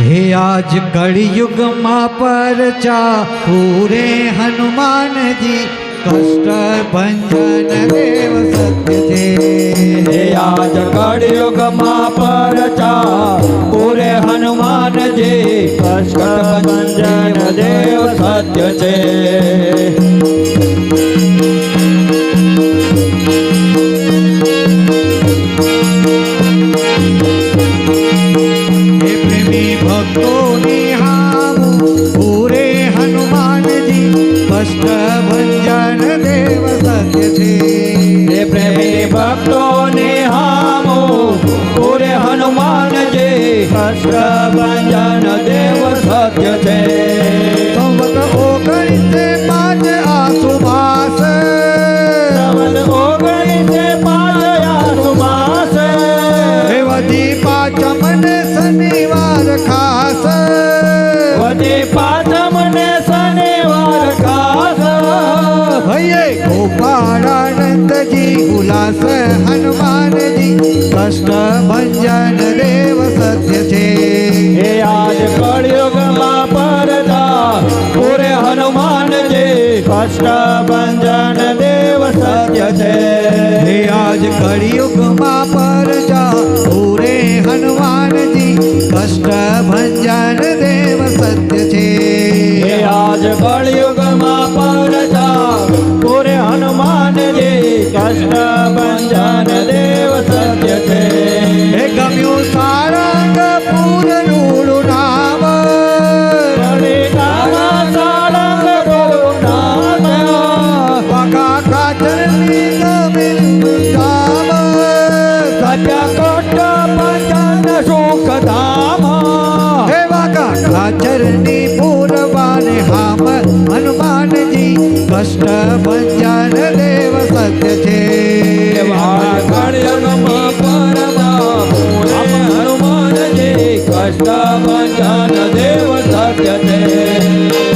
हे आज कलयुग मा परचा पूरे हनुमान जी, कष्ट भंजन देव सत्य हे आज कलयुग मा परचा पूरे हनुमान जी, कष्ट भंजन देव सत्य कृष्ण भंजन देव सत्य से संवत ओगण तो से पाँच आसुमास संवत ओगण से पाँच आसुमास देवती पाचमन शनिवार खास। वती पाचमन शनिवार खास। भैये गोपालानंद जी उलास हनुमान जी कष्ट હનુમાનજી કષ્ટ ભંજન દેવ સત્ય છે હે આજ કળિયુગમાં પરજા પૂરે હનુમાનજી કષ્ટ ભંજન દેવ સત્ય છે હે આજ કળિયુગમાં પરદા પૂરે હનુમાનજી કષ્ટ Yeah.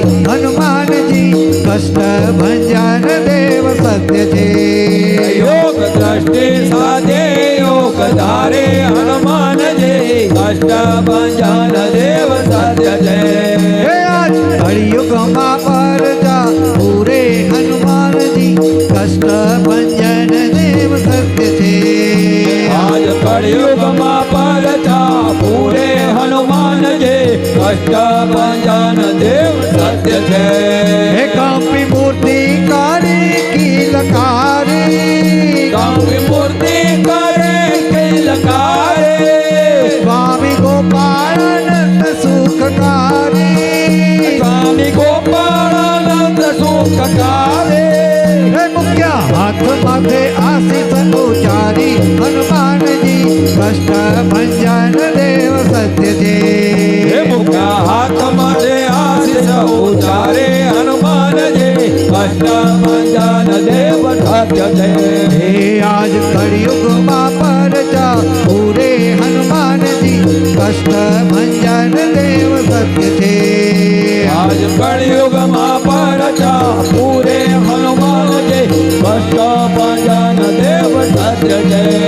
ધારી હનુમાનજી કષ્ટ ભંજન દેવ સત્ય છે યોગ દ્રષ્ટિ સાથે યોગ ધારે હનુમાનજી કષ્ટ ભંજન દેવ સત્ય છે હે આજ કળિયુગમાં પરજા પૂરે હનુમાનજી કષ્ટ ભંજન દેવ સત્ય છે આજ કળિયુગમાં પરચા પૂરે હનુમાનજી કષ્ટ अष्टम जान देव हे आज कलयुग मापरचा पूरे हनुमान जी कष्ट भंजन देव सत्य थे। आज कलयुग मापरचा पूरे हनुमान जी कष्ट भंजन देव सत्य जय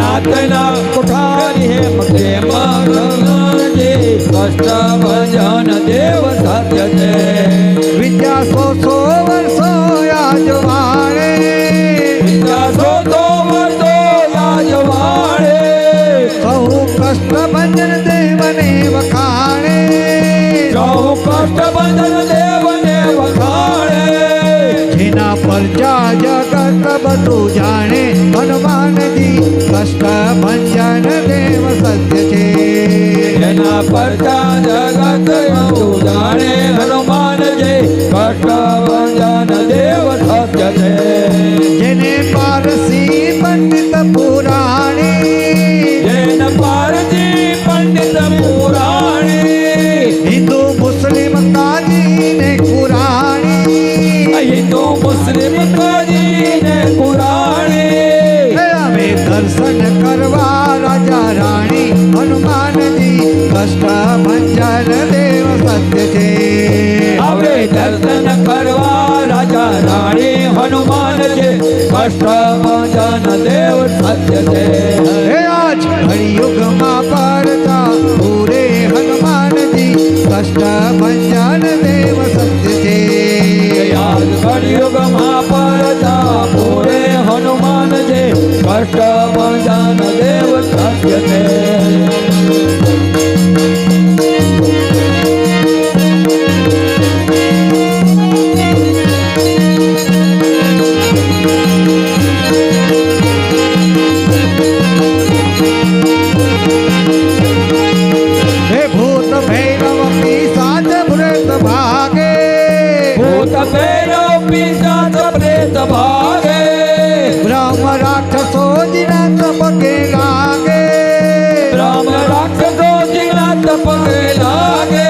सातना कोठारी तो कष्ट भजन देव साध्य दे सो सो वर्षो याजवाणे विद्या सो तो कष्ट भजन देव ने वखाणे। कहु कष्ट भजन देव ने पर जगत बतू जाने हनुमान पता जगत जाने हनुमान जय कष्टभंजन देव सत्य पारसी पंडित पुराणी जैन पारसी पंडित पुराणी हिंदू मुस्लिम काजी ने कुरानी हिंदू मुस्लिम काजी ने कुरानी हमें दर्शन करवा હનુમાનજી કષ્ટ ભંજન દેવ સત્ય છે હવે દર્શન કરવા રાજા રાણી હનુમાન છે કષ્ટ ભજન દેવ સત્ય છે હે આજ કળિયુગમાં પરતા પૂરે હનુમાનજી કષ્ટ ભંજન દેવ સત્ય છે યાદ કળિયુગમાં પરતા પૂરે હનુમાન છે કષ્ટ ભજન દેવ સત્ય છે लागे। राम रख दो जिना तपके लागे।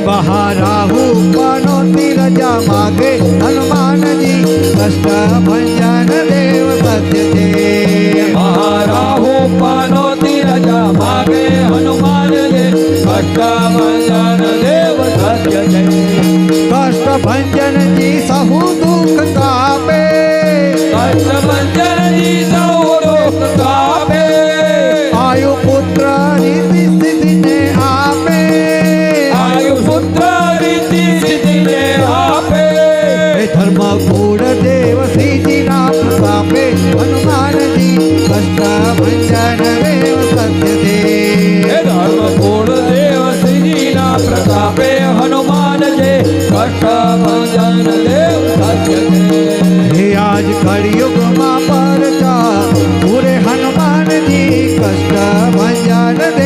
बहाराहू पनोती रजा मागे। हनुमान जी कष्ट भंजन देव सत्य दे। बहाराहू पनोती रजा मागे। हनुमान जी कष्ट भंजन देव सत्य दे। कष्ट भंजन கையானது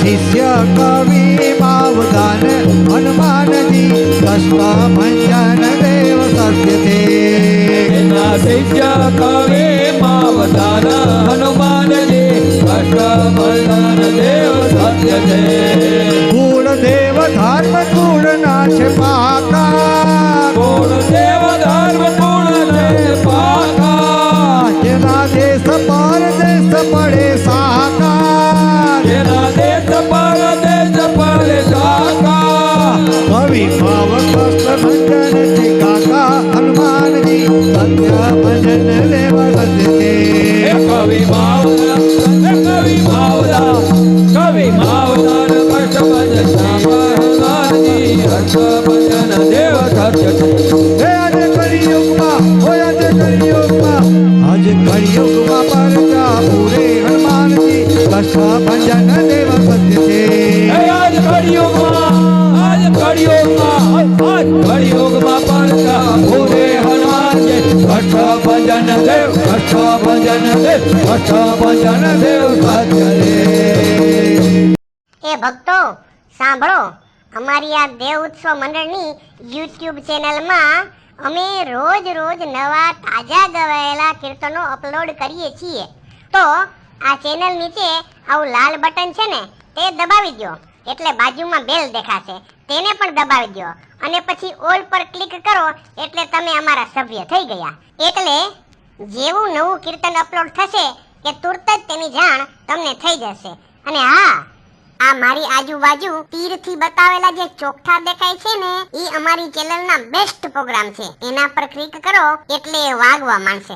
शिष्य कवि पावगान हनुमान जी कष्ट भंजन देव सत्य थे शिष्य कवि पावदान हनुमान जी कष्ट देव सत्य थे पूर्ण देव धर्म पूर्ण नाश पाका। पूर्ण देव धर्म पूर्ण नाश पाका। जना देश पर देश पड़े साका। जना देश विभावक भंजन से काका हनुमान जी संध्या भजन ले बजते कवि भावना कवि भावना कवि भावना भजन श्याम हनुमान जी भजन देव आज मा हो आज मा आज मा पर जा पूरे हनुमान जी कष्ट भजन देव सत्य से आज मा સાધ્ય એ ભક્તો, સાંભળો, અમારી આ દેવ ઉત્સવ મંડળની યુટ્યુબ ચેનલમાં અમે રોજ રોજ નવા તાજા ગવાયેલા કીર્તનો અપલોડ કરીએ છીએ. તો આ ચેનલ નીચે આવું લાલ બટન છે ને, તે દબાવી દો એટલે બાજુમાં બેલ દેખાશે. તેને પણ દબાવી દો અને પછી ઓલ પર ક્લિક કરો એટલે તમે અમારા સભ્ય થઈ ગયા. એટલે જેવું નવું કીર્તન અપલોડ થશે કે તુરત જ તેની જાણ તમને થઈ જશે. અને હા, આ મારી આજુબાજુ તીરથી બતાવેલા જે ચોખા દેખાય છે ને એ અમારી ચેનલના બેસ્ટ પ્રોગ્રામ છે. એના પર ક્લિક કરો એટલે એ વાગવા માંડશે.